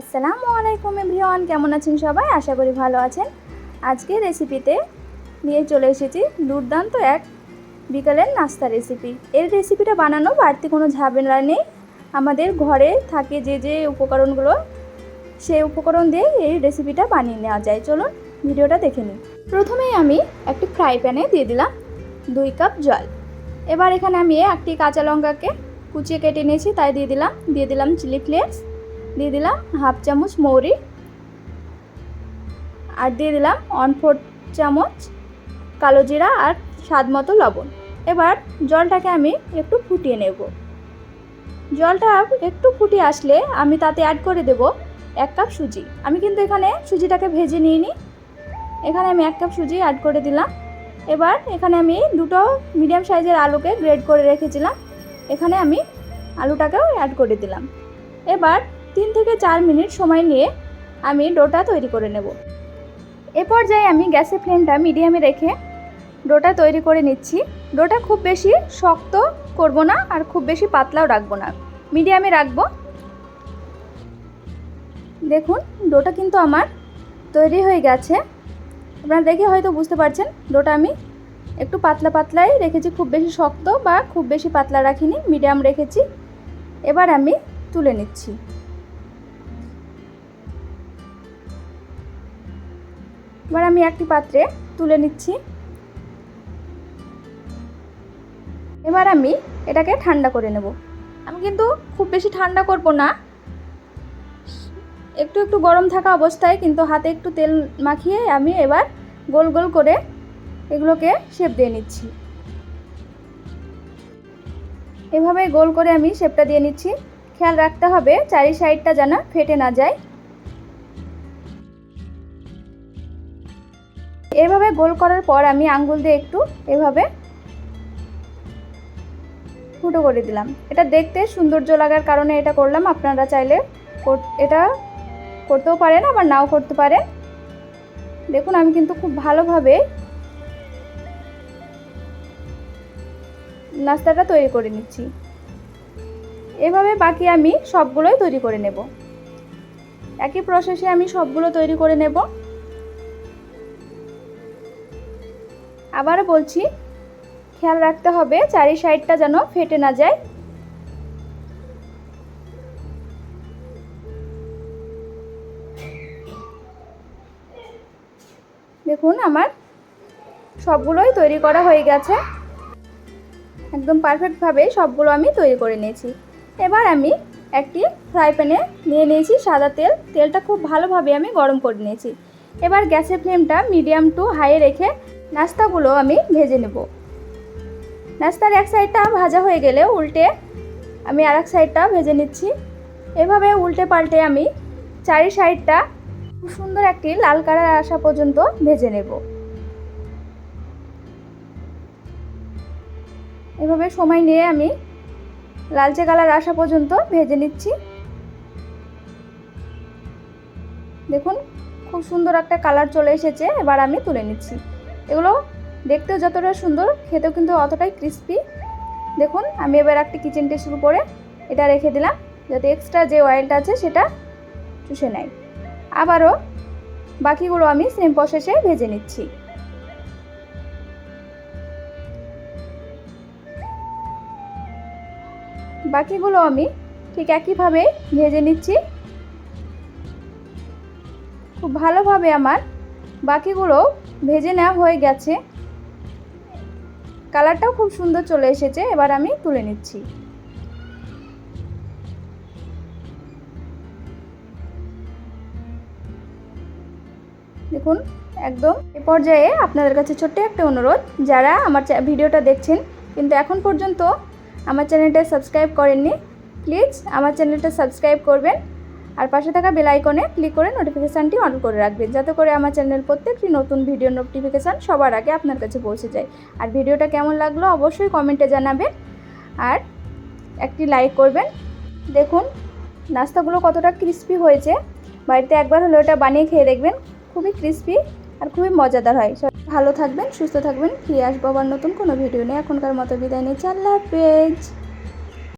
আসসালামু আলাইকুম এভরিওয়ান, কেমন আছেন সবাই? আশা করি ভালো আছেন। আজকে রেসিপিতে নিয়ে চলে এসেছি দুর্দান্ত এক বিকালের নাস্তা রেসিপি। এর রেসিপিটা বানানো বাড়তি কোনো ঝামেলা নেই। আমাদের ঘরে থাকে যে যে উপকরণগুলো, সেই উপকরণ দিয়ে এই রেসিপিটা বানিয়ে নেওয়া যায়। চলুন ভিডিওটা দেখে নিই। প্রথমেই আমি একটি ফ্রাই প্যানে দিয়ে দিলাম দুই কাপ জল। এবার এখানে আমি একটি কাঁচা লঙ্কাকে কুচিয়ে কেটে নিয়েছি, তাই দিয়ে দিলাম দিয়ে দিলাম চিলি ফ্লেক্স। দিয়ে দিলাম হাফ চামচ মৌরি। আর দিয়ে দিলাম ওয়ান ফোর চামচ কালো জিরা আর স্বাদ মতো লবণ। এবার জলটাকে আমি একটু ফুটিয়ে নেব। জলটা একটু ফুটিয়ে আসলে আমি তাতে অ্যাড করে দেব এক কাপ সুজি। আমি কিন্তু এখানে সুজিটাকে ভেজে নিইনি। এখানে আমি এক কাপ সুজি অ্যাড করে দিলাম। এবার এখানে আমি দুটো মিডিয়াম সাইজের আলুকে গ্রেড করে রেখেছিলাম। এখানে আমি আলুটাকেও অ্যাড করে দিলাম। এবার তিন থেকে চার মিনিট সময় নিয়ে আমি ডোটা তৈরি করে নেব। এ পর্যায়ে আমি গ্যাসের ফ্লেমটা মিডিয়ামে রেখে ডোটা তৈরি করে নিচ্ছি। ডোটা খুব বেশি শক্ত করব না আর খুব বেশি পাতলাও রাখব না। মিডিয়ামে রাখব। দেখুন, ডোটা কিন্তু আমার তৈরি হয়ে গেছে। আপনারা দেখে হয়তো বুঝতে পারছেন, ডোটা আমি একটু পাতলা পাতলাই রেখেছি, খুব বেশি শক্ত বা খুব বেশি পাতলা রাখিনি, মিডিয়াম রেখেছি। এবার আমি তুলে নিচ্ছি। এবার আমি একটি পাত্রে তুলে নিচ্ছি। এবার আমি এটাকে ঠান্ডা করে নেব। আমি কিন্তু খুব বেশি ঠান্ডা করব না। একটু একটু গরম থাকা অবস্থায় কিন্তু হাতে একটু তেল মাখিয়ে আমি এবার গোল গোল করে এগুলোকে শেপ দিয়ে নিচ্ছি। এভাবে গোল করে আমি শেপটা দিয়ে নিচ্ছি। খেয়াল রাখতে হবে চারি সাইডটা যেন ফেটে না যায়। এভাবে গোল করার পর আমি আঙ্গুল দিয়ে একটু এভাবে ফুটো করে দিলাম। এটা দেখতে সৌন্দর্য লাগার কারণে এটা করলাম। আপনারা চাইলে এটা করতেও পারেন, আবার নাও করতে পারেন। দেখুন, আমি কিন্তু খুব ভালোভাবে নাস্তাটা তৈরি করে নিচ্ছি। এভাবে বাকি আমি সবগুলোই তৈরি করে নেব। একই প্রসেসে আমি সবগুলো তৈরি করে নেব। আবার বলছি, খেয়াল রাখতে হবে চারি সাইডটা যেন ফেটে না যায়। দেখুন আমার সবগুলোই তৈরি করা হয়ে গেছে। একদম পারফেক্টভাবে সবগুলো আমি তৈরি করে নিয়েছি। এবার আমি একটি ফ্রাই প্যানে নিয়ে নিয়েছি সাদা তেল। তেলটা খুব ভালোভাবে আমি গরম করে নিয়েছি। এবার গ্যাসের ফ্লেমটা মিডিয়াম টু হাই রেখে নাস্তাগুলো আমি ভেজে নেব। নাস্তার এক সাইডটা ভাজা হয়ে গেলে উল্টে আমি আর এক সাইডটা ভেজে নিচ্ছি। এভাবে উল্টে পাল্টে আমি চারি সাইডটা খুব সুন্দর একটি লাল কালার আসা পর্যন্ত ভেজে নেব। এভাবে সময় নিয়ে আমি লালচে কালার আসা পর্যন্ত ভেজে নিচ্ছি। দেখুন, খুব সুন্দর একটা কালার চলে এসেছে, এবার আমি তুলে নিচ্ছি। এগুলো দেখতেও যতটা সুন্দর, খেতেও কিন্তু অতটাই ক্রিস্পি দেখুন, আমি এবার একটি কিচেন টিস্যুর করে এটা রেখে দিলাম, যাতে এক্সট্রা যে অয়েলটা আছে সেটা চুষে নেয়। আবারও বাকিগুলো আমি সেম প্রসেসে ভেজে নিচ্ছি। বাকিগুলো আমি ঠিক একইভাবে ভেজে নিচ্ছি। খুব ভালোভাবে আমার বাকিগুলো ভেজে নেওয়া হয়ে গেছে। কালারটাও খুব সুন্দর চলে এসেছে, এবার আমি তুলে নিচ্ছি। দেখুন, একদম এ পর্যায়ে আপনাদের কাছে ছোট্ট একটা অনুরোধ, যারা আমার ভিডিওটা দেখছেন, কিন্তু এখন পর্যন্ত আমার চ্যানেলটা সাবস্ক্রাইব করেননি, প্লিজ আমার চ্যানেলটা সাবস্ক্রাইব করবেন। আর পাশে থাকা বেল আইকনে ক্লিক করে নোটিফিকেশানটি অন করে রাখবেন। যাতে করে আমার চ্যানেল প্রত্যেকটি নতুন ভিডিও নোটিফিকেশান সবার আগে আপনার কাছে পৌঁছে যায়। আর ভিডিওটা কেমন লাগল অবশ্যই কমেন্টে জানাবেন। আর একটি লাইক করবেন। দেখুন, নাস্তাগুলো কতটা ক্রিস্পি হয়েছে। বাড়িতে একবার হলে ওটা বানিয়ে খেয়ে দেখবেন, খুবই ক্রিস্পি আর খুবই মজাদার হয়। ভালো থাকবেন, সুস্থ থাকবেন। ফিরে আসব আবার নতুন কোনো ভিডিও নিয়ে। এখনকার মতো বিদায় নিচ্ছি। আল্লাহ হাফেজ।